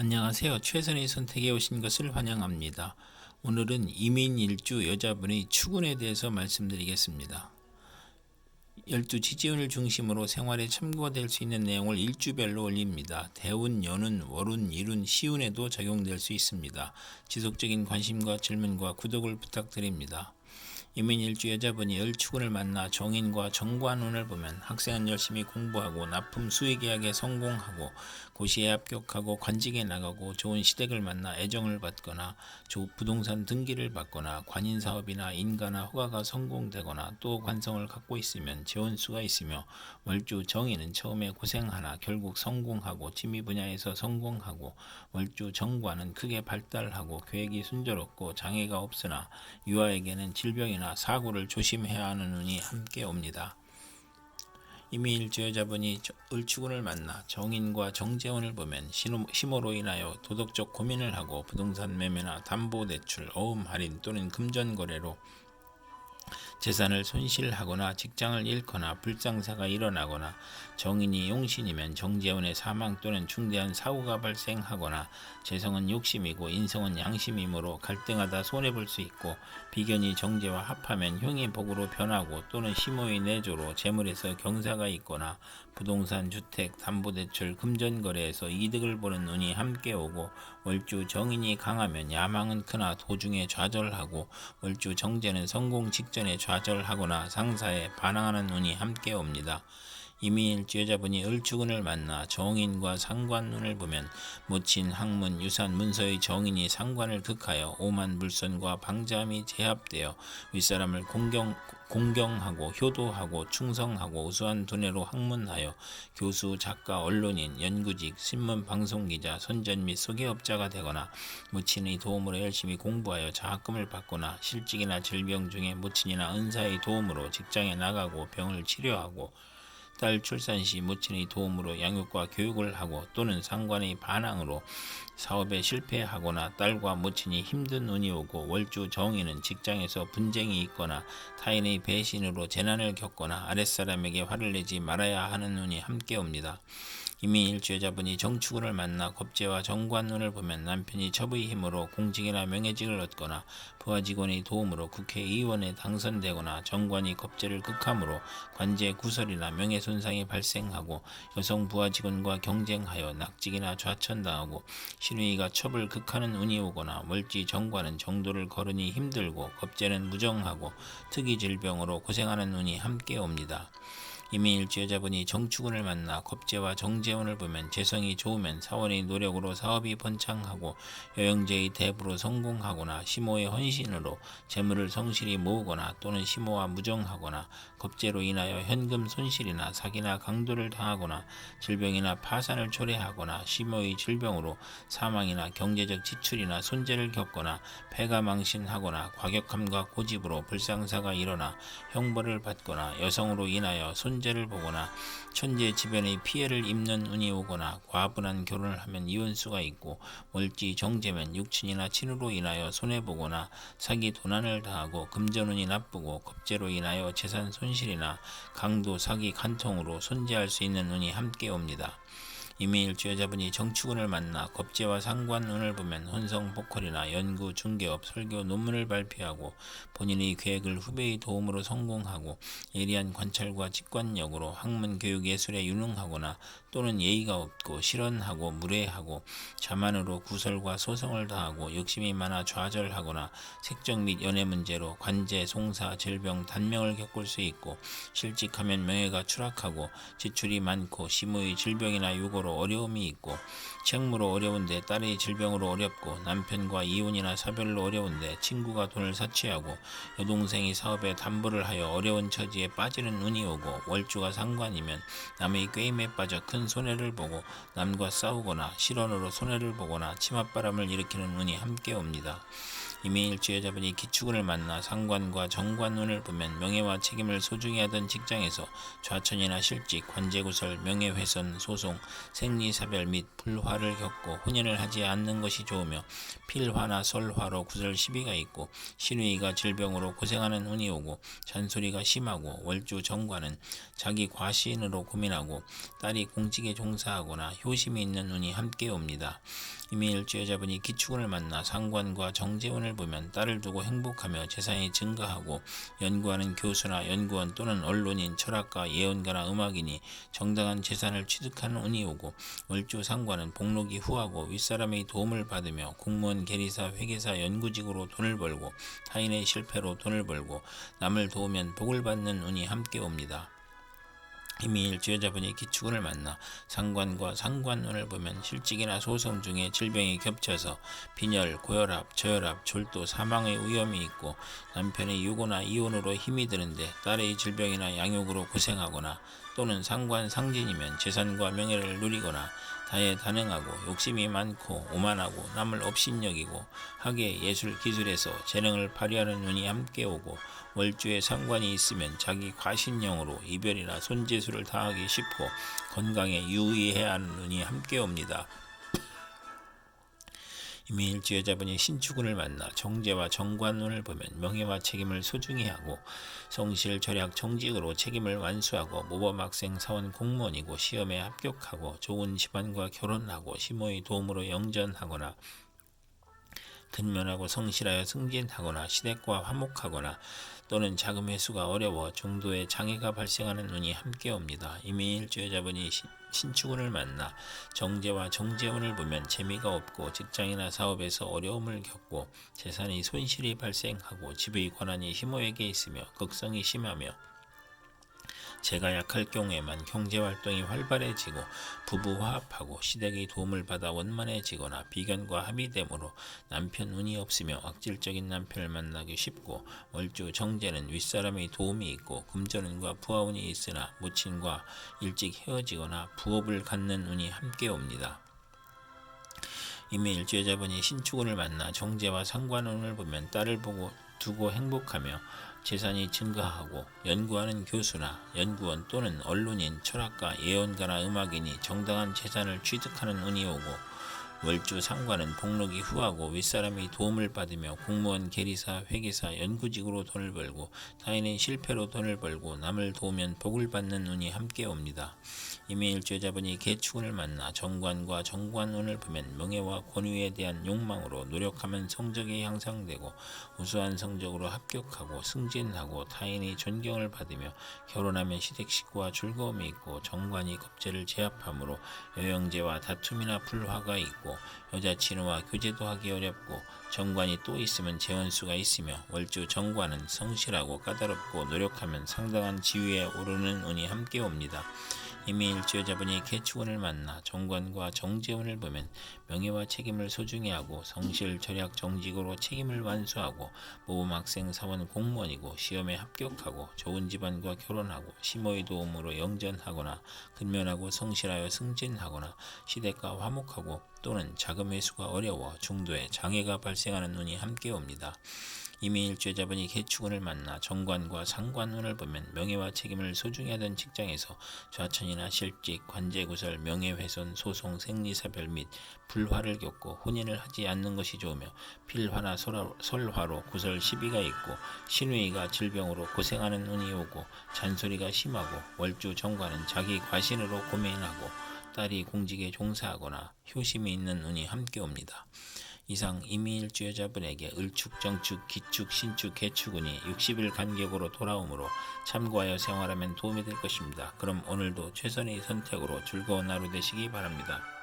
안녕하세요. 최선의 선택에 오신 것을 환영합니다. 오늘은 이민 일주 여자분의 추군에 대해서 말씀드리겠습니다. 열두 지지운을 중심으로 생활에 참고가 될수 있는 내용을 일주별로 올립니다. 대운, 연운, 월운, 일운, 시운에도 적용될 수 있습니다. 지속적인 관심과 질문과 구독을 부탁드립니다. 이민일주 여자분이 을축운을 만나 정인과 정관운을 보면 학생은 열심히 공부하고 납품 수의계약에 성공하고 고시에 합격하고 관직에 나가고 좋은 시댁을 만나 애정을 받거나 부동산 등기를 받거나 관인 사업이나 인가나 허가가 성공되거나 또 관성을 갖고 있으면 재원수가 있으며 월주 정인은 처음에 고생하나 결국 성공하고 취미 분야에서 성공하고 월주 정관은 크게 발달하고 계획이 순조롭고 장애가 없으나 유아에게는 질병이나 사고를 조심해야 하는 운이 함께 옵니다. 이미 일주 여자분이 을축운을 만나 정인과 정재원을 보면 심호로 인하여 도덕적 고민을 하고 부동산 매매나 담보 대출, 어음 할인 또는 금전 거래로 재산을 손실하거나 직장을 잃거나 불상사가 일어나거나 정인이 용신이면 정재원의 사망 또는 중대한 사고가 발생하거나 재성은 욕심이고 인성은 양심이므로 갈등하다 손해볼 수 있고 비견이 정제와 합하면 형이 복으로 변하고 또는 시모의 내조로 재물에서 경사가 있거나 부동산, 주택, 담보대출, 금전거래에서 이득을 보는 운이 함께 오고 월주 정인이 강하면 야망은 크나 도중에 좌절하고 월주 정제는 성공 직전에 좌 절하거나 상사에 반항하는 운이 함께 옵니다. 이미 일주 여자분이 을주근을 만나 정인과 상관운을 보면 모친 학문 유산 문서의 정인이 상관을 극하여 오만 물선과 방자함이 제합되어 윗사람을 공경 공경하고 효도하고 충성하고 우수한 두뇌로 학문하여 교수, 작가, 언론인, 연구직, 신문 방송기자, 선전 및 소개업자가 되거나 무친의 도움으로 열심히 공부하여 장학금을 받거나 실직이나 질병 중에 무친이나 은사의 도움으로 직장에 나가고 병을 치료하고 딸 출산 시母친의 도움으로 양육과 교육을 하고 또는 상관의 반항으로 사업에 실패하거나 딸과母친이 힘든 운이 오고 월주 정의는 직장에서 분쟁이 있거나 타인의 배신으로 재난을 겪거나 아랫사람에게 화를 내지 말아야 하는 운이 함께 옵니다. 이미 일주 여자분이 정축을 만나 겁재와 정관운을 보면 남편이 첩의 힘으로 공직이나 명예직을 얻거나 부하 직원의 도움으로 국회의원에 당선되거나 정관이 겁재를 극함으로 관제 구설이나 명예 손상이 발생하고 여성 부하 직원과 경쟁하여 낙직이나 좌천당하고 신우이가 첩을 극하는 운이 오거나 멀지 정관은 정도를 거르니 힘들고 겁재는 무정하고 특이 질병으로 고생하는 운이 함께 옵니다. 이미 일주 여자분이 정축운을 만나 겁재와 정재운을 보면 재성이 좋으면 사원의 노력으로 사업이 번창하고 여영제의 대부로 성공하거나 시모의 헌신으로 재물을 성실히 모으거나 또는 시모와 무정하거나 겁재로 인하여 현금 손실이나 사기나 강도를 당하거나 질병이나 파산을 초래하거나 시모의 질병으로 사망이나 경제적 지출이나 손재를 겪거나 폐가 망신하거나 과격함과 고집으로 불상사가 일어나 형벌을 받거나 여성으로 인하여 손 천재를 보거나 천재 지변의 피해를 입는 운이 오거나 과분한 결혼을 하면 이혼수가 있고 멀지 정제면 육친이나 친으로 인하여 손해보거나 사기 도난을 당하고 금전운이 나쁘고 겁재로 인하여 재산 손실이나 강도 사기 간통으로 손재할 수 있는 운이 함께 옵니다. 이미 일 주 여자분이 정축운을 만나 겁재와 상관운을 보면 혼성 보컬이나 연구, 중개업, 설교, 논문을 발표하고 본인의 계획을 후배의 도움으로 성공하고 예리한 관찰과 직관력으로 학문 교육 예술에 유능하거나 또는 예의가 없고 실언하고 무례하고 자만으로 구설과 소송을 다하고 욕심이 많아 좌절하거나 색적 및 연애 문제로 관제, 송사, 질병, 단명을 겪을 수 있고 실직하면 명예가 추락하고 지출이 많고 시무의 질병이나 유고로 어려움이 있고 책무로 어려운데 딸의 질병으로 어렵고 남편과 이혼이나 사별로 어려운데 친구가 돈을 사치하고 여동생이 사업에 담보를 하여 어려운 처지에 빠지는 운이 오고 월주가 상관이면 남의 게임에 빠져 큰큰 손해를 보고 남과 싸우거나 실언으로 손해를 보거나 치맛바람을 일으키는 운이 함께 옵니다. 이미 일주 여자분이 기축운을 만나 상관과 정관운을 보면 명예와 책임을 소중히 하던 직장에서 좌천이나 실직, 관제구설, 명예훼손, 소송, 생리사별 및 불화를 겪고 혼인을 하지 않는 것이 좋으며 필화나 설화로 구설 시비가 있고 신우이가 질병으로 고생하는 운이 오고 잔소리가 심하고 월주 정관은 자기 과시인으로 고민하고 딸이 공직에 종사하거나 효심이 있는 운이 함께 옵니다. 여자분이 기축운을 만나 상관과 정재운을 보면 딸을 두고 행복하며 재산이 증가하고 연구하는 교수나 연구원 또는 언론인, 철학가, 예언가나 음악인이 정당한 재산을 취득하는 운이 오고 월주 상관은 복록이 후하고 윗사람의 도움을 받으며 공무원, 계리사, 회계사, 연구직으로 돈을 벌고 타인의 실패로 돈을 벌고 남을 도우면 복을 받는 운이 함께 옵니다. 이미 일주여자분이 기축운을 만나 상관과 상관운을 보면 실직이나 소송 중에 질병이 겹쳐서 빈혈, 고혈압, 저혈압, 졸도, 사망의 위험이 있고 남편의 유고나 이혼으로 힘이 드는데 딸의 질병이나 양육으로 고생하거나 또는 상관 상진이면 재산과 명예를 누리거나 다해다능하고 욕심이 많고 오만하고 남을 업신여기고 학예 예술 기술에서 재능을 발휘하는 운이 함께 오고 월주에 상관이 있으면 자기 과신형으로 이별이나 손재수를 당하기 쉽고 건강에 유의해야 하는 운이 함께 옵니다. 이미 일주 여자분이 신축운을 만나 정제와 정관운을 보면 명예와 책임을 소중히 하고 성실 절약 정직으로 책임을 완수하고 모범학생 사원 공무원이고 시험에 합격하고 좋은 집안과 결혼하고 시모의 도움으로 영전하거나 근면하고 성실하여 승진하거나 시댁과 화목하거나 또는 자금 회수가 어려워 중도에 장애가 발생하는 눈이 함께 옵니다. 이미 일주 여자분이 신축운을 만나 정제와 정재운을 보면 재미가 없고 직장이나 사업에서 어려움을 겪고 재산이 손실이 발생하고 집의 권한이 희모에게 있으며 극성이 심하며 제가 약할 경우에만 경제활동이 활발해지고 부부 화합하고 시댁의 도움을 받아 원만해지거나 비견과 합의됨으로 남편 운이 없으며 악질적인 남편을 만나기 쉽고 월주 정제는 윗사람의 도움이 있고 금전운과 부하운이 있으나 모친과 일찍 헤어지거나 부업을 갖는 운이 함께 옵니다. 이미 일주여자분이 신축운을 만나 정제와 상관운을 보면 딸을 보고 두고 행복하며 재산이 증가하고 연구하는 교수나 연구원 또는 언론인, 철학가, 예언가나 음악인이 정당한 재산을 취득하는 운이 오고 월주 상관은 복록이 후하고 윗사람이 도움을 받으며 공무원, 계리사, 회계사, 연구직으로 돈을 벌고 타인의 실패로 돈을 벌고 남을 도우면 복을 받는 운이 함께 옵니다. 이미 일주여자분이 개축운을 만나 정관과 정관운을 보면 명예와 권위에 대한 욕망으로 노력하면 성적이 향상되고 우수한 성적으로 합격하고 승진하고 타인의 존경을 받으며 결혼하면 시댁 식구와 즐거움이 있고 정관이 겁제를 제압하므로 여영제와 다툼이나 불화가 있고 어렵고 여자친구와 교제도 하기 어렵고 정관이 또 있으면 재원수가 있으며 월주 정관은 성실하고 까다롭고 노력하면 상당한 지위에 오르는 운이 함께 옵니다. 이미 일주여자분이 개축운을 만나 정관과 정재운을 보면 명예와 책임을 소중히 하고 성실 절약 정직으로 책임을 완수하고 모범학생 사원 공무원이고 시험에 합격하고 좋은 집안과 결혼하고 시모의 도움으로 영전하거나 근면하고 성실하여 승진하거나 시댁과 화목하고 또는 자금 회수가 어려워 중도에 장애가 발생 하는 눈이 함께 옵니다. 이미 일주자분이 개축운을 만나 정관과 상관운을 보면 명예와 책임을 소중히 하던 직장에서 좌천이나 실직, 관제구설, 명예훼손, 소송, 생리사별 및 불화를 겪고 혼인을 하지 않는 것이 좋으며 필화나 설화로 구설 시비가 있고 신우이가 질병으로 고생하는 운이 오고 잔소리가 심하고 월주 정관은 자기 과신으로 고민하고 딸이 공직에 종사하거나 효심이 있는 운이 함께 옵니다. 이상 이미일주 여자분에게 을축, 정축, 기축, 신축, 개축운이 60일 간격으로 돌아오므로 참고하여 생활하면 도움이 될 것입니다. 그럼 오늘도 최선의 선택으로 즐거운 하루 되시기 바랍니다.